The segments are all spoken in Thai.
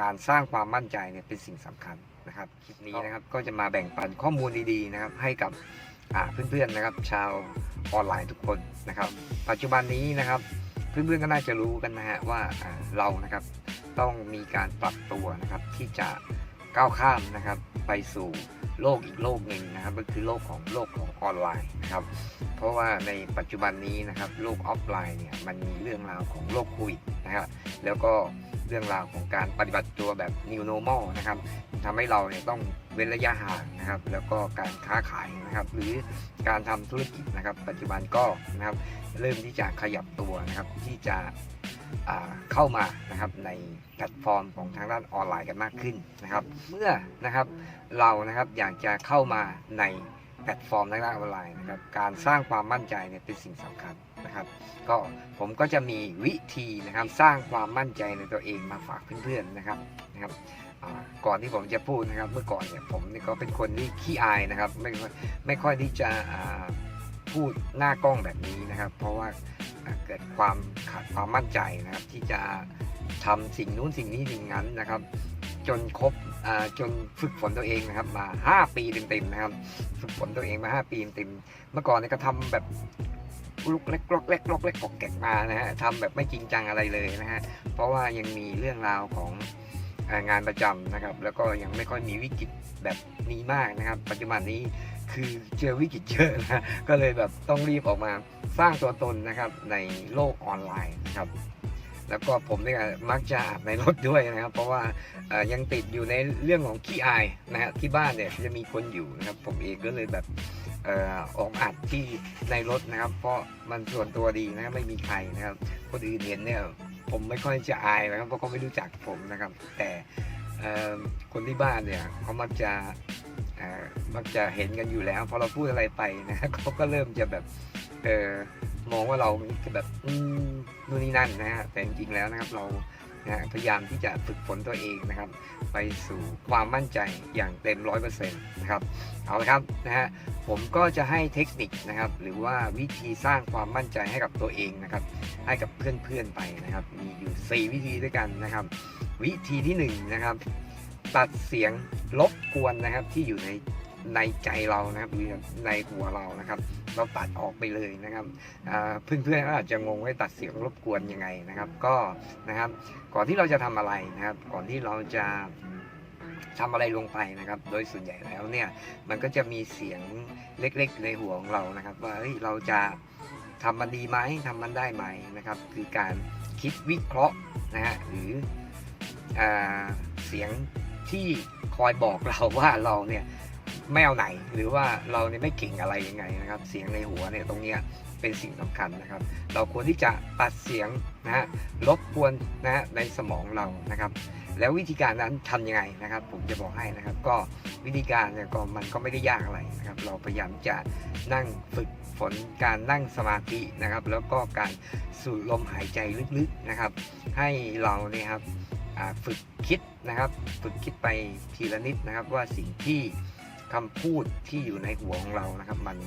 การสร้างความมั่นใจเนี่ยเป็นสิ่งสำคัญนะครับคลิปนี้นะครับก็จะมาแบ่งปันข้อมูลดีๆนะครับให้กับอ่าเพื่อนๆนะครับ ชาวออนไลน์ทุกคนนะครับ ปัจจุบันนี้นะครับ เพื่อนๆก็น่าจะรู้กันนะฮะว่าอ่าเรานะครับต้องมีการปรับตัวนะครับที่จะก้าวข้ามนะครับไปสู่โลกอีกโลกหนึ่งนะครับ ก็คือโลกของโลกของออนไลน์นะครับ เพราะว่าในปัจจุบันนี้นะครับโลกออฟไลน์เนี่ยมันมีเรื่องราวของโลกโควิดนะครับ แล้วก็ เรื่องราวของการปฏิบัติตัวแบบ new normal นะครับทำให้เราเนี่ยต้องเว้นระยะห่างนะครับ แล้วก็การค้าขายนะครับ หรือการทำธุรกิจนะครับ ปัจจุบันก็นะครับเริ่มที่จะขยับตัวนะครับที่จะเข้ามานะครับในแพลตฟอร์มของทางด้านออนไลน์กันมากขึ้นนะครับ เมื่อนะครับเรานะครับอยากจะเข้ามาในแพลตฟอร์มทางด้านออนไลน์นะครับ การสร้างความมั่นใจเนี่ยเป็นสิ่งสำคัญ นะครับ ก็ผมก็จะมีวิธีนะครับสร้างความมั่นใจในตัวเองมาฝากเพื่อนๆนะครับนะครับก่อนที่ผมจะพูดนะครับ เมื่อก่อนเนี่ยผมก็เป็นคนที่ขี้อายนะครับ ไม่ค่อยไม่ค่อยที่จะพูดหน้ากล้องแบบนี้นะครับ เพราะว่าเกิดความขาดความมั่นใจนะครับ ที่จะทำสิ่งนู้นสิ่งนี้สิ่งนั้นนะครับ จนครบจนฝึกฝนตัวเองนะครับ มา 5 ปีเต็มๆนะครับ ฝึกฝนตัวเองมา 5 ปีเต็มๆเมื่อก่อนเนี่ยก็ทำแบบ ลุกเล็กลอกเล็กลอกเล็กปอกแกกมานะฮะทำแบบไม่จริงจังอะไรเลยนะฮะเพราะว่ายังมีเรื่องราวของงานประจำนะครับ แล้วก็ยังไม่ค่อยมีวิกฤตแบบนี้มากนะครับ ปัจจุบันนี้คือเจอวิกฤตเยอะนะก็เลยแบบต้องรีบออกมาสร้างตัวตนนะครับในโลกออนไลน์นะครับ แล้วก็ผมเนี่ยมักจะอาบในรถด้วยนะครับ เพราะว่ายังติดอยู่ในเรื่องของขี้อายนะฮะที่บ้านเนี่ยจะมีคนอยู่นะครับผมเองก็เลยแบบออกอัดที่ในรถนะครับ เพราะมันส่วนตัวดีนะไม่มีใครนะครับ คนอื่นเห็นเนี่ยผมไม่ค่อยจะอายนะครับเพราะเขาไม่รู้จักผมนะครับ แต่คนที่บ้านเนี่ยเขามักจะมักจะเห็นกันอยู่แล้ว พอเราพูดอะไรไปนะเขาก็เริ่มจะแบบเออ มองว่าเราแบบนู่นนี่นั่นนะฮะแต่จริงๆแล้วนะครับเรานะพยายามที่จะฝึกฝนตัวเองนะครับ ไปสู่ความมั่นใจอย่างเต็มร้อยเปอร์เซ็นต์นะครับเอาละครับนะฮะผมก็จะให้เทคนิคนะครับ หรือว่าวิธีสร้างความมั่นใจให้กับตัวเองนะครับ ให้กับเพื่อนๆไปนะครับ มีอยู่ 4 วิธีด้วยกันนะครับ วิธีที่1นะครับ ตัดเสียงรบกวนนะครับที่อยู่ใน ในใจเรานะครับหรือในหัวเรานะครับ เราตัดออกไปเลยนะครับอ่าเพื่อนๆก็อาจจะงงว่าตัดเสียงรบกวนยังไงนะครับ ก็นะครับ ก่อนที่เราจะทำอะไรนะครับ ก่อนที่เราจะทำอะไรลงไปนะครับ โดยส่วนใหญ่แล้วเนี่ยมันก็จะมีเสียงเล็กๆ ในหัวของเรานะครับ ว่าเฮ้ยเราจะทำมันดีไหมทำมันได้ไหมนะครับ คือการคิดวิเคราะห์นะฮะหรืออเสียงที่คอยบอกเราว่าเราเนี่ย ไม่เอาไหน หรือว่าเราเนี่ยไม่เก่งอะไรยังไงนะครับ เสียงในหัวเนี่ยตรงเนี้ยเป็นสิ่งสำคัญนะครับ เราควรที่จะตัดเสียงนะฮะรบกวนนะฮะในสมองเรานะครับ แล้ววิธีการนั้นทำยังไงนะครับ ผมจะบอกให้นะครับ ก็วิธีการเนี่ยก็มันก็ไม่ได้ยากอะไรนะครับ เราพยายามจะนั่งฝึกฝนการนั่งสมาธินะครับ แล้วก็การสูดลมหายใจลึกๆนะครับ ให้เราเนี่ยครับฝึกคิดนะครับ ฝึกคิดไปทีละนิดนะครับว่าสิ่งที่ คำพูดที่อยู่ในหัวของเรานะครับ มัน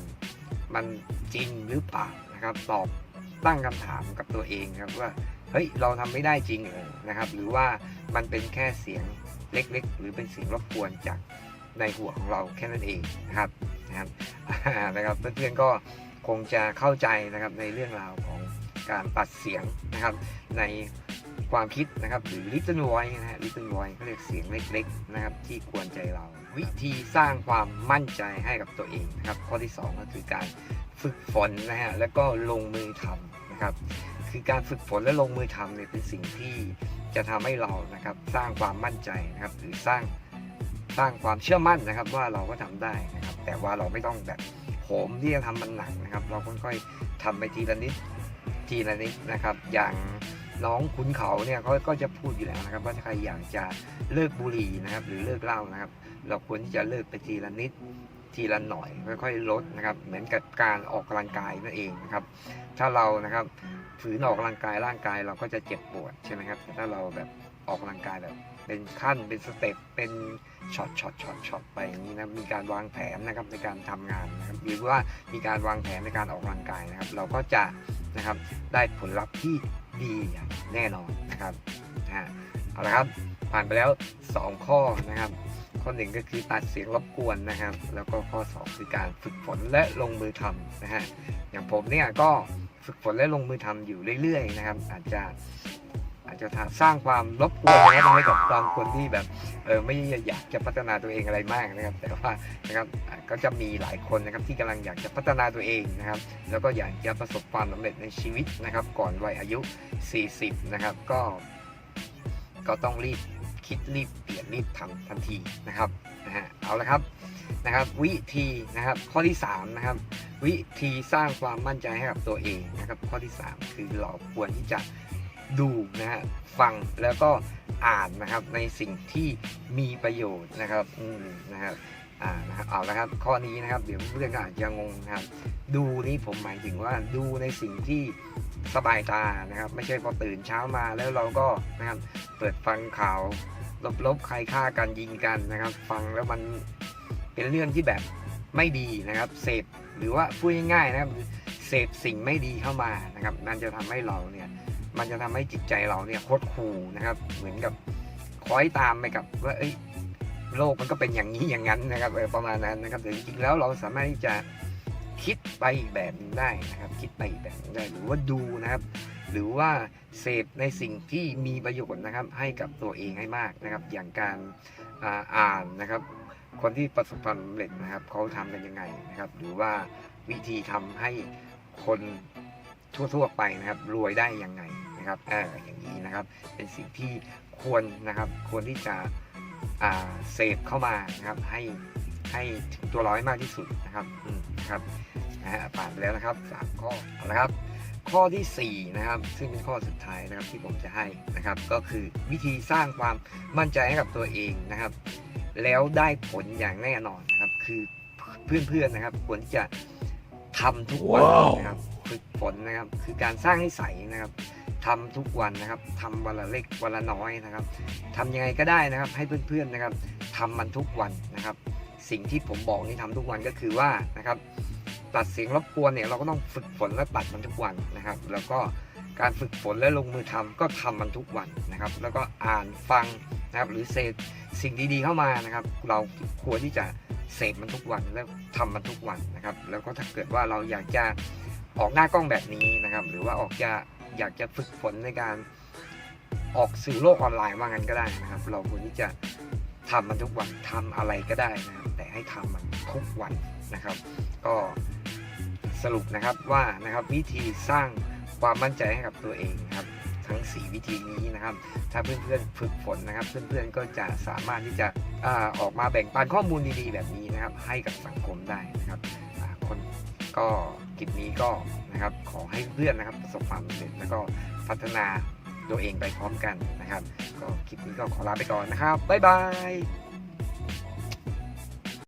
มันจริงหรือเปล่านะครับ ตอบตั้งคำถามกับตัวเองครับว่าเฮ้ยเราทำไม่ได้จริงเหรอนะครับ หรือว่ามันเป็นแค่เสียงเล็กๆ หรือเป็นเสียงรบกวนจากในหัวของเราแค่นั้นเองนะครับนะครับนะครับเพื่อนๆก็คงจะเข้าใจนะครับในเรื่องราวของการตัดเสียงนะครับ ในความคิดนะครับหรือ little voice นะฮะ little voice เขาเรียกเสียงเล็กๆนะครับที่กวนใจเรา วิธีสร้างความมั่นใจให้กับตัวเองนะครับ ข้อที่ 2 ก็คือการฝึกฝนนะฮะแล้วก็ลงมือทำนะครับ คือการฝึกฝนและลงมือทำเนี่ยเป็นสิ่งที่จะทำให้เรานะครับสร้างความมั่นใจนะครับ หรือสร้างสร้างความเชื่อมั่นนะครับ ว่าเราก็ทำได้นะครับ แต่ว่าเราไม่ต้องแบบโหมที่จะทำมันหนักนะครับ เราค่อยๆทำไปทีละนิดทีละนิดนะครับ อย่าง น้องขุนเขาเนี่ยเขาก็จะพูดอยู่แล้วนะครับ ว่าถ้าใครอยากจะเลิกบุหรี่นะครับ หรือเลิกเหล้านะครับ เราควรที่จะเลิกไปทีละนิดทีละหน่อยค่อยๆลดนะครับ เหมือนกับการออกกำลังกายนั่นเองนะครับ ถ้าเรานะครับฝืนออกกำลังกายร่างกายเราก็จะเจ็บปวดใช่ไหมครับแต่ถ้าเราแบบออกกำลังกายแบบเป็นขั้นเป็นสเต็ปเป็นช็อตช็อตช็อตช็อตไปอย่างนี้นะมีการวางแผนนะครับในการทำงานนะครับหรือว่ามีการวางแผนในการออกกำลังกายนะครับ เราก็จะนะครับได้ผลลัพธ์ที่ ดีอย่างแน่นอนนะครับฮะเอาละครับผ่านไปแล้ว 2 ข้อนะครับ ข้อหนึ่งก็คือตัดเสียงรบกวนนะครับ แล้วก็ข้อ 2 คือการฝึกฝนและลงมือทำนะฮะอย่างผมเนี่ยก็ฝึกฝนและลงมือทำอยู่เรื่อยๆนะครับ อาจจะ อาจจะสร้างความรบกวนนะครับให้กับบางคนที่แบบเออไม่อยากจะพัฒนาตัวเองอะไรมากนะครับ แต่ว่านะครับก็จะมีหลายคนนะครับที่กำลังอยากจะพัฒนาตัวเองนะครับ แล้วก็อยากจะประสบความสำเร็จในชีวิตนะครับ ก่อนวัยอายุ 40 นะครับ ก็ก็ต้องรีบคิดรีบเปลี่ยนรีบทำทันทีนะครับนะฮะเอาละครับนะครับ วิธีนะครับข้อที่3นะครับวิธีสร้างความมั่นใจให้กับตัวเองนะครับ ข้อที่ 3 คือเราควรที่จะ ดูนะฮะฟังแล้วก็อ่านนะครับในสิ่งที่มีประโยชน์นะครับอืมนะครับอ่านะครับเอาละครับข้อนี้นะครับเดี๋ยวเพื่อนก็อาจจะงงนะครับ ดูนี่ผมหมายถึงว่าดูในสิ่งที่สบายตานะครับ ไม่ใช่พอตื่นเช้ามาแล้วเราก็นะครับเปิดฟังข่าวลบๆใครฆ่ากันยิงกันนะครับ ฟังแล้วมันเป็นเรื่องที่แบบไม่ดีนะครับเสพหรือว่าพูดง่ายๆนะครับเสพสิ่งไม่ดีเข้ามานะครับมันจะทำให้เราเนี่ย มันจะทำให้จิตใจเราเนี่ยโคตรคูนะครับ เหมือนกับคล้อยตามไปกับว่าเอ้ยโลกมันก็เป็นอย่างนี้อย่างนั้นนะครับประมาณนั้นนะครับแต่จริงๆแล้วเราสามารถที่จะคิดไปอีกแบบนึงได้นะครับ คิดไปอีกแบบนึงได้หรือว่าดูนะครับ หรือว่าเสพในสิ่งที่มีประโยชน์นะครับ ให้กับตัวเองให้มากนะครับ อย่างการอ่านนะครับ คนที่ประสบความสำเร็จนะครับเขาทำกันยังไงนะครับ หรือว่าวิธีทำให้คนทั่วๆไปนะครับ รวยได้ยังไง นะครับเอออย่างนี้นะครับ เป็นสิ่งที่ควรนะครับควรที่จะอ่าเสพเข้ามานะครับให้ให้ถึงตัวร้อยมากที่สุดนะครับอืมนะครับนะฮะผ่านไปแล้วนะครับสามข้อเอาละครับข้อทีสี่ 4 นะครับ ซึ่งเป็นข้อสุดท้ายนะครับที่ผมจะให้นะครับ ก็คือวิธีสร้างความมั่นใจให้กับตัวเองนะครับ แล้วได้ผลอย่างแน่นอนนะครับ คือเพื่อนๆนะครับควรที่จะทำทุกวันว้าวนะครับฝึกฝนนะครับ คือการสร้างนิสัยนะครับ ทำทุกวันนะครับทำวันละเล็กวันละน้อยนะครับทำยังไงก็ได้นะครับให้เพื่อนๆนะครับทำมันทุกวันนะครับ สิ่งที่ผมบอกนี่ทำทุกวันก็คือว่านะครับตัดเสียงรบกวนเนี่ยเราก็ต้องฝึกฝนและตัดมันทุกวันนะครับ แล้วก็การฝึกฝนและลงมือทำก็ทำมันทุกวันนะครับ แล้วก็อ่านฟังนะครับหรือเสพสิ่งดีๆเข้ามานะครับ เราควรที่จะเสพมันทุกวันแล้วทำมันทุกวันนะครับ แล้วก็ถ้าเกิดว่าเราอยากจะออกหน้ากล้องแบบนี้นะครับ หรือว่าออกจะ อยากจะฝึกฝนในการออกสื่อโลกออนไลน์ว่างั้นก็ได้นะครับ เราควรที่จะทำมันทุกวันทำอะไรก็ได้นะครับ แต่ให้ทำมันทุกวันนะครับ ก็สรุปนะครับว่านะครับวิธีสร้างความมั่นใจให้กับตัวเองครับ ทั้ง 4 วิธีนี้นะครับ ถ้าเพื่อนๆฝึกฝนนะครับ เพื่อนๆก็จะสามารถที่จะอออกมาแบ่งปันข้อมูลดีๆ แบบนี้นะครับ ให้กับสังคมได้นะครับคน ก็คลิปนี้ก็นะครับขอให้เพื่อนนะครับประสบความสำเร็จแล้วก็พัฒนาตัวเองไปพร้อมกันนะครับ ก็คลิปนี้ก็ขอลาไปก่อนนะครับบ๊ายบาย